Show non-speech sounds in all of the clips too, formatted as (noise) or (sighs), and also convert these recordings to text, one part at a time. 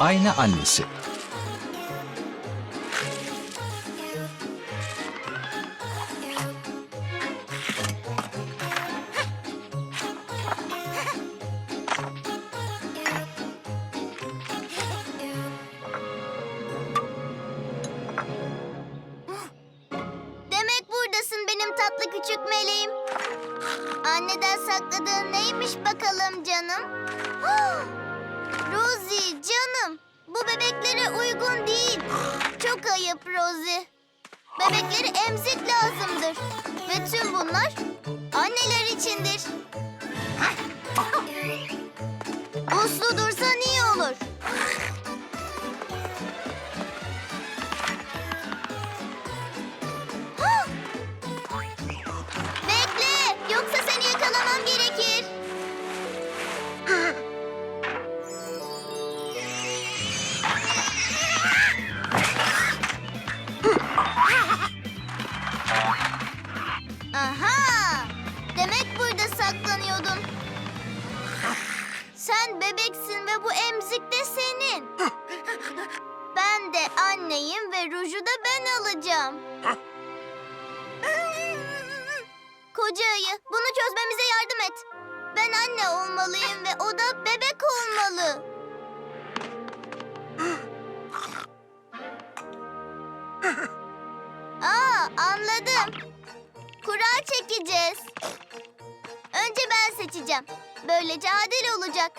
Aynı annesi. Demek buradasın benim tatlı küçük meleğim. Anneden sakladığın neymiş bakalım canım? (gasps) Rosie canım. Bu bebeklere uygun değil. Çok ayıp Rosie. Bebekleri emzik lazımdır. Ve tüm bunlar anneler içindir. Uslu dursan emzik de senin. Ben de anneyim ve ruju da ben alacağım. Koca ayı, bunu çözmemize yardım et. Ben anne olmalıyım ve o da bebek olmalı. Aa, anladım. Kura çekeceğiz. Önce ben seçeceğim. Böylece adil olacak.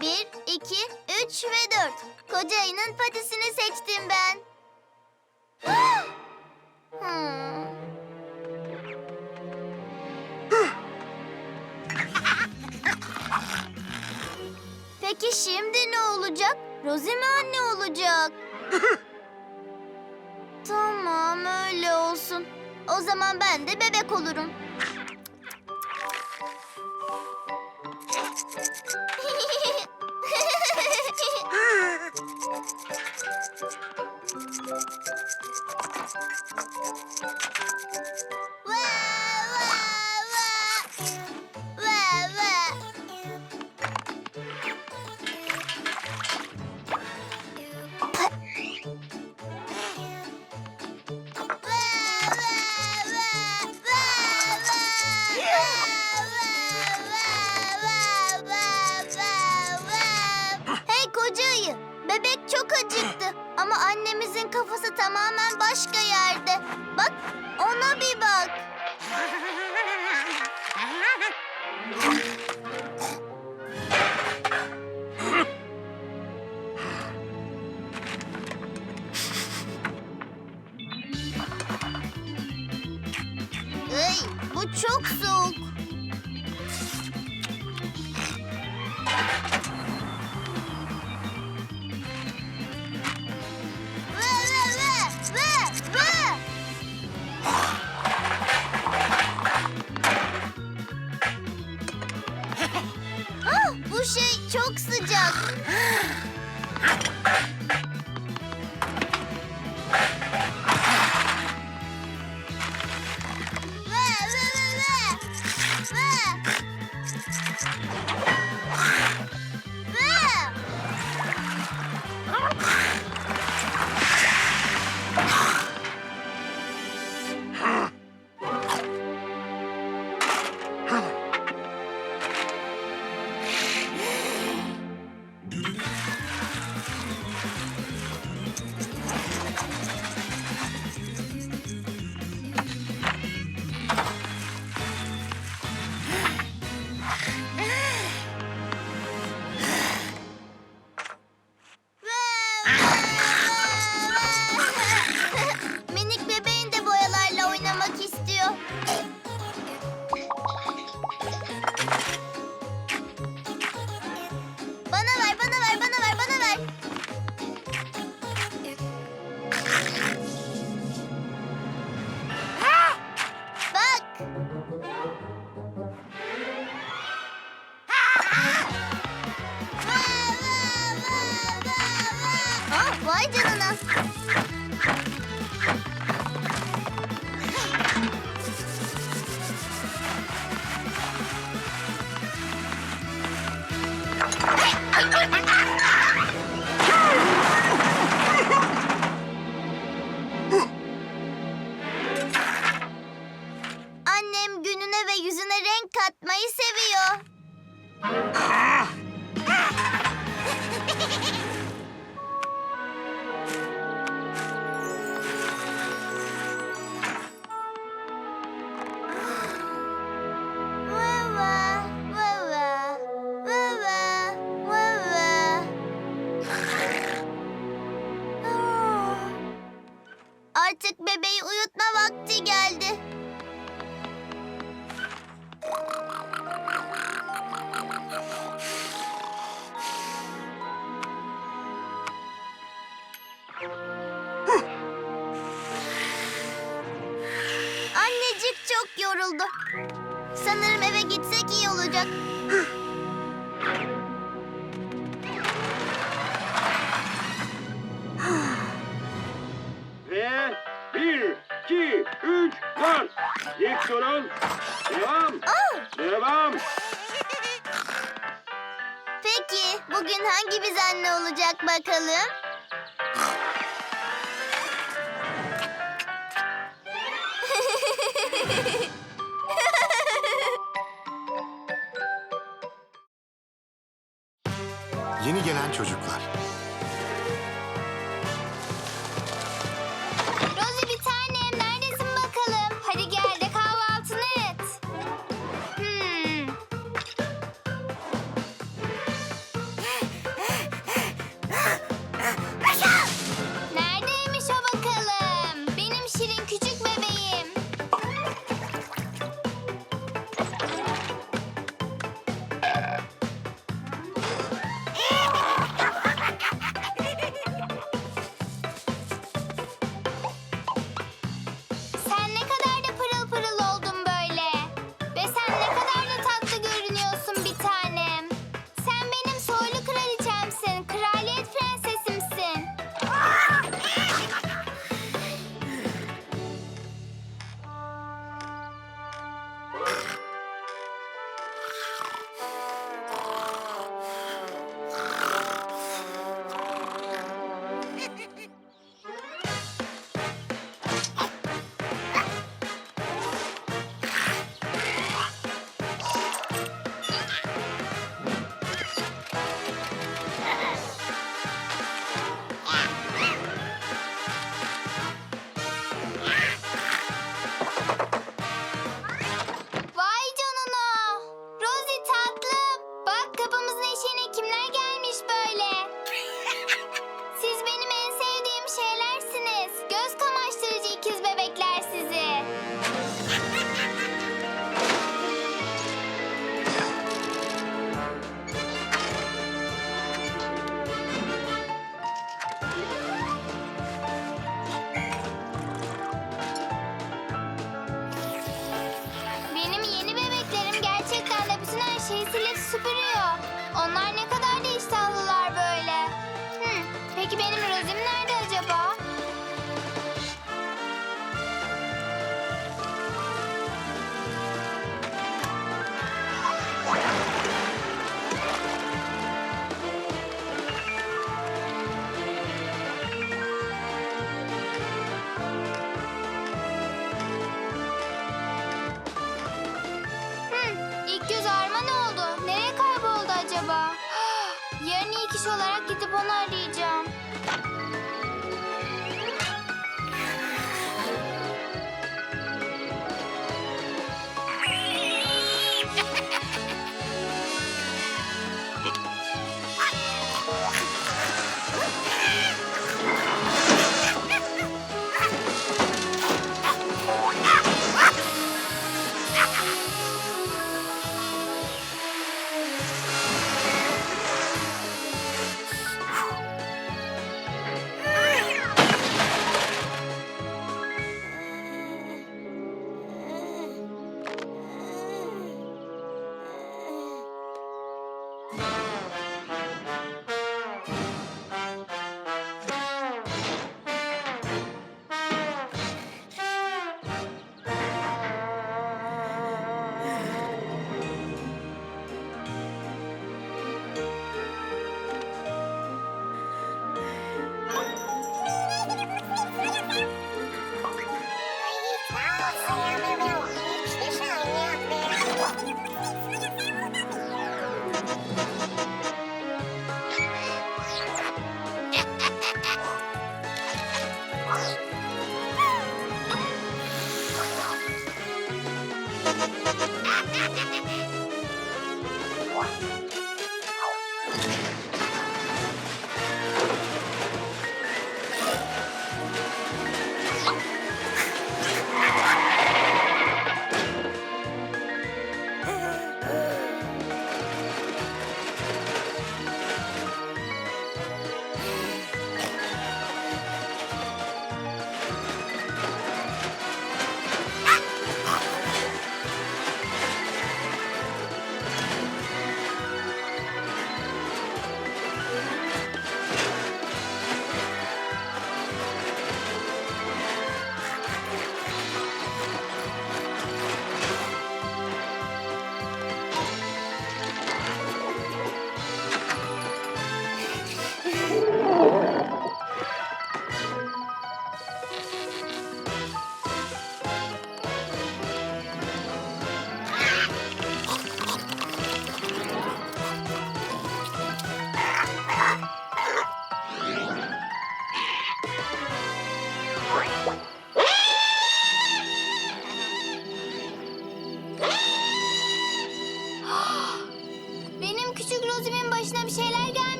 Bir, iki, üç ve dört. Koca ayının patisini seçtim ben. hmm. (gasps) Peki şimdi ne olacak? Rosie mi anne olacak? (laughs) tamam öyle olsun. O zaman ben de bebek olurum. Bu çok soğuk. (laughs) Ah, bu şey çok sıcak. oldu. Sanırım eve gitsek iyi olacak. Ve bir, iki, üç, dört. İlk sorun. Devam. Aa! Devam. Peki bugün hangi biz anne olacak bakalım? (laughs)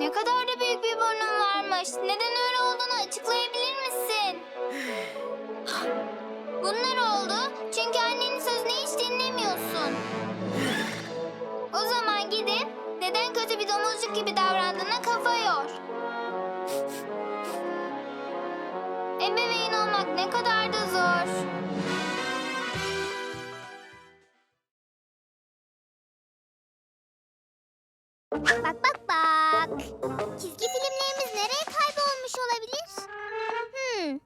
Ne kadar da büyük bir burnun varmış. Neden öyle olduğunu açıklayabilir misin? (sighs) Bunlar oldu çünkü annenin sözünü hiç dinlemiyorsun. (sighs) O zaman gidip neden kötü bir domuzcuk gibi davrandığına kafa yor. (sighs) Ebeveyn olmak ne kadar da zor. Bak bak bak. Çizgi filmlerimiz nereye kaybolmuş olabilir? Hmm.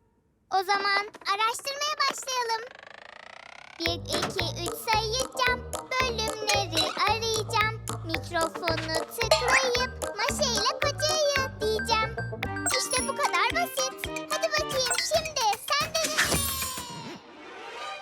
O zaman araştırmaya başlayalım. Bir, iki, üç sayacağım. Bölümleri arayacağım. Mikrofonu tıklayıp maşeyle kocayı diyeceğim. İşte bu kadar basit. Hadi bakayım şimdi.